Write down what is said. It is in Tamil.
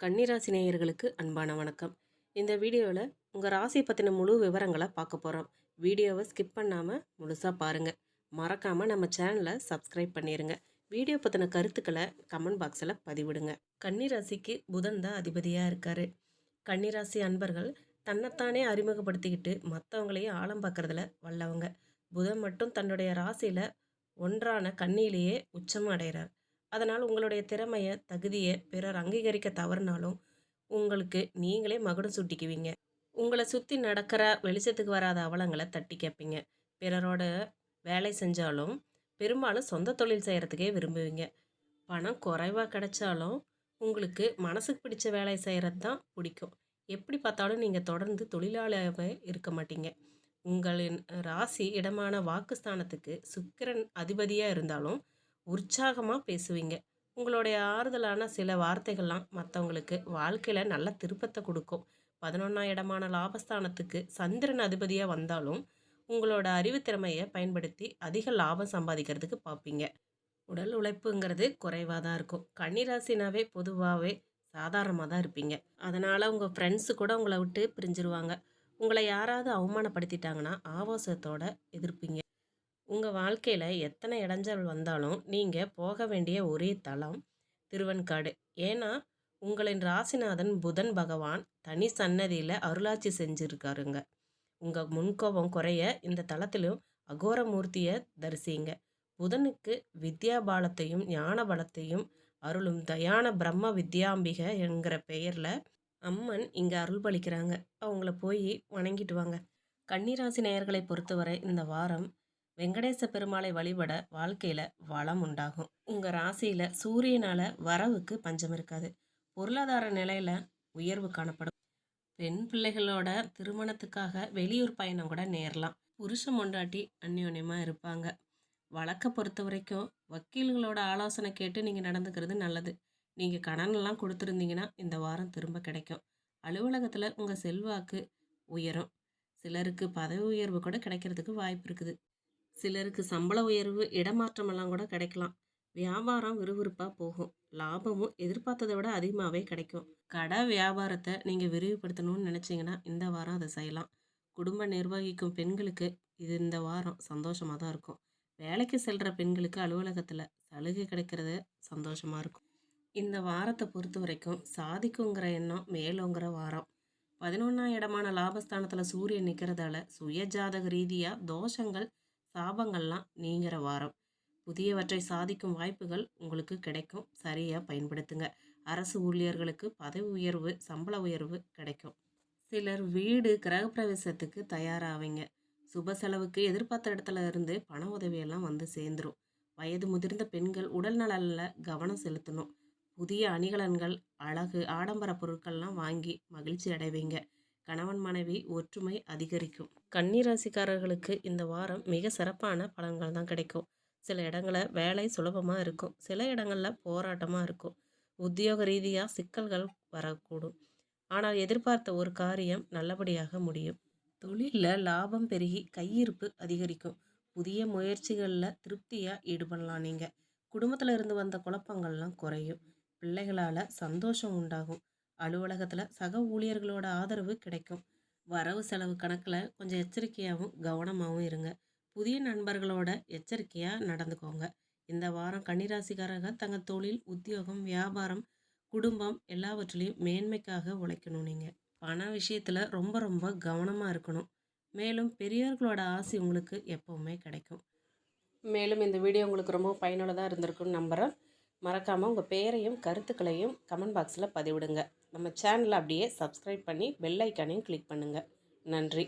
கன்னிராசி நேயர்களுக்கு அன்பான வணக்கம். இந்த வீடியோவில் உங்கள் ராசி பற்றின முழு விவரங்களை பார்க்க போகிறோம் வீடியோவை ஸ்கிப் பண்ணாமல் முழுசாக பாருங்கள் மறக்காமல் நம்ம சேனலை சப்ஸ்கிரைப் பண்ணிடுங்க வீடியோ பற்றின கருத்துக்களை கமெண்ட் பாக்ஸில் பதிவிடுங்க. கன்னிராசிக்கு புதன் தான் அதிபதியாக இருக்கார். கன்னிராசி அன்பர்கள் தன்னைத்தானே அறிமுகப்படுத்திக்கிட்டு மற்றவங்களையும் ஆழம் பார்க்குறதுல வல்லவங்க. புதன் மட்டும் தன்னுடைய ராசியில் ஒன்றான கண்ணிலேயே உச்சம் அடைகிறார் அதனால் உங்களுடைய திறமையை தகுதியை பிறர் அங்கீகரிக்க தவறுனாலும் உங்களுக்கு நீங்களே மகுடம் சுட்டிக்குவீங்க. உங்களை சுற்றி நடக்கிற வெளிச்சத்துக்கு வராத அவலங்களை தட்டி கேட்பீங்க பிறரோட வேலை செஞ்சாலும் பெரும்பாலும் சொந்த தொழில் செய்கிறதுக்கே விரும்புவீங்க. பணம் குறைவாக கிடைச்சாலும் உங்களுக்கு மனசுக்கு பிடிச்ச வேலை செய்கிறது தான் பிடிக்கும். எப்படி பார்த்தாலும் நீங்கள் தொடர்ந்து தொழிலாளியாகவே இருக்க மாட்டீங்க. உங்களின் ராசி இடமான வாக்குஸ்தானத்துக்கு சுக்கிரன் அதிபதியாக இருந்தாலும் உற்சாகமாக பேசுவீங்க. உங்களுடைய ஆறுதலான சில வார்த்தைகள்லாம் மற்றவங்களுக்கு வாழ்க்கையில் நல்ல திருப்பத்தை கொடுக்கும். பதினொன்றாம் இடமான லாபஸ்தானத்துக்கு சந்திரன் அதிபதியாக வந்தாலும் உங்களோட அறிவுத்திறமையை பயன்படுத்தி அதிக லாபம் சம்பாதிக்கிறதுக்கு பார்ப்பீங்க உடல் உழைப்புங்கிறது குறைவாக தான் இருக்கும். கன்னிராசினாவே பொதுவாகவே சாதாரணமாக தான் இருப்பீங்க. அதனால் உங்கள் ஃப்ரெண்ட்ஸு கூட உங்களை விட்டு பிரிஞ்சிருவாங்க. உங்களை யாராவது அவமானப்படுத்திட்டாங்கன்னா ஆவாசத்தோடு எதிர்ப்பீங்க. உங்கள் வாழ்க்கையில் எத்தனை இடைஞ்சல் வந்தாலும் நீங்கள் போக வேண்டிய ஒரே தலம் திருவன்காடு. ஏன்னா உங்களின் ராசிநாதன் புதன் பகவான் தனி சன்னதியில் அருளாட்சி செஞ்சுருக்காருங்க. உங்கள் முன்கோபம் குறைய இந்த தளத்திலும் அகோரமூர்த்தியை தரிசிங்க. புதனுக்கு வித்யா பாலத்தையும் ஞான பலத்தையும் அருளும் தயான பிரம்ம வித்யாம்பிகை என்கிற பெயரில் அம்மன் இங்கே அருள் பலிக்கிறாங்க. அவங்கள போய் வணங்கிட்டு வாங்க. கன்னிராசி நேயர்களை பொறுத்தவரை இந்த வாரம் வெங்கடேச பெருமாளை வழிபட வாழ்க்கையில் வளம் உண்டாகும். உங்கள் ராசியில் சூரியனால் வரவுக்கு பஞ்சம் இருக்காது. பொருளாதார நிலையில் உயர்வு காணப்படும். பெண் பிள்ளைகளோட திருமணத்துக்காக வெளியூர் பயணம் கூட நேரலாம். புருஷன் மொண்டாட்டி அந்யோன்யமாக இருப்பாங்க. வழக்கை பொறுத்த வரைக்கும் வக்கீல்களோட ஆலோசனை கேட்டு நீங்கள் நடந்துக்கிறது நல்லது. நீங்கள் கடனெல்லாம் கொடுத்துருந்தீங்கன்னா இந்த வாரம் திரும்ப கிடைக்கும். அலுவலகத்தில் உங்கள் செல்வாக்கு உயரும். சிலருக்கு பதவி உயர்வு கூட கிடைக்கிறதுக்கு வாய்ப்பு இருக்குது. சிலருக்கு சம்பள உயர்வு இடமாற்றமெல்லாம் கூட கிடைக்கலாம். வியாபாரம் விறுவிறுப்பாக போகும். லாபமும் எதிர்பார்த்ததை விட அதிகமாகவே கிடைக்கும். கடை வியாபாரத்தை நீங்கள் விரிவுபடுத்தணும்னு நினச்சிங்கன்னா இந்த வாரம் அதை செய்யலாம். குடும்ப நிர்வகிக்கும் பெண்களுக்கு இது இந்த வாரம் சந்தோஷமாக தான் இருக்கும். வேலைக்கு செல்கிற பெண்களுக்கு அலுவலகத்தில் சலுகை கிடைக்கிறது சந்தோஷமாக இருக்கும். இந்த வாரத்தை பொறுத்த வரைக்கும் சாதிக்குங்கிற எண்ணம் மேலோங்கிற வாரம். பதினொன்றாம் இடமான லாபஸ்தானத்தில் சூரியன் நிற்கிறதால சுய ஜாதக ரீதியாக தோஷங்கள் சாபங்கள்லாம் நீங்கிற வாரம். புதியவற்றை சாதிக்கும் வாய்ப்புகள் உங்களுக்கு கிடைக்கும். சரியாக பயன்படுத்துங்க. அரசு ஊழியர்களுக்கு பதவி உயர்வு சம்பள உயர்வு கிடைக்கும். சிலர் வீடு கிரகப்பிரவேசத்துக்கு தயாராவீங்க. சுப செலவுக்கு எதிர்பார்த்த இடத்துல இருந்து பண உதவியெல்லாம் வந்து சேர்ந்துடும் வயது முதிர்ந்த பெண்கள் உடல் நலனில் கவனம் செலுத்தணும். புதிய அணிகலன்கள் அழகு ஆடம்பர பொருட்கள்லாம் வாங்கி மகிழ்ச்சி அடைவீங்க. கணவன் மனைவி ஒற்றுமை அதிகரிக்கும். கன்னிராசிக்காரர்களுக்கு இந்த வாரம் மிக சிறப்பான பலன்கள் தான் கிடைக்கும். சில இடங்களில் வேலை சுலபமாக இருக்கும். சில இடங்களில் போராட்டமாக இருக்கும். உத்தியோக ரீதியாக சிக்கல்கள் வரக்கூடும். ஆனால் எதிர்பார்த்த ஒரு காரியம் நல்லபடியாக முடியும். தொழிலில் லாபம் பெருகி கையிருப்பு அதிகரிக்கும். புதிய முயற்சிகளில் திருப்தியாக ஈடுபடலாம் நீங்கள் குடும்பத்தில் இருந்து வந்த குழப்பங்கள்லாம் குறையும். பிள்ளைகளால் சந்தோஷம் உண்டாகும். அலுவலகத்தில் சக ஊழியர்களோட ஆதரவு கிடைக்கும். வரவு செலவு கணக்கில் கொஞ்சம் எச்சரிக்கையாகவும் கவனமாகவும் இருங்க. புதிய நண்பர்களோட எச்சரிக்கையாக நடந்துக்கோங்க. இந்த வாரம் கன்னிராசிக்காரர்கள் தங்கள் தொழில் உத்தியோகம் வியாபாரம் குடும்பம் எல்லாவற்றிலையும் மேன்மைக்காக உழைக்கணும் நீங்கள் பண விஷயத்தில் ரொம்ப ரொம்ப கவனமாக இருக்கணும். மேலும் பெரியவர்களோட ஆசை உங்களுக்கு எப்போவுமே கிடைக்கும். மேலும் இந்த வீடியோ உங்களுக்கு ரொம்ப பயனுள்ளதாக இருந்திருக்குன்னு நம்புகிறேன் மறக்காமல் உங்கள் பேரையும் கருத்துக்களையும் கமெண்ட் பாக்ஸில் பதிவிடுங்க. நம்ம சேனலை அப்படியே சப்ஸ்கிரைப் பண்ணி பெல் ஐக்கானையும் கிளிக் பண்ணுங்கள் நன்றி.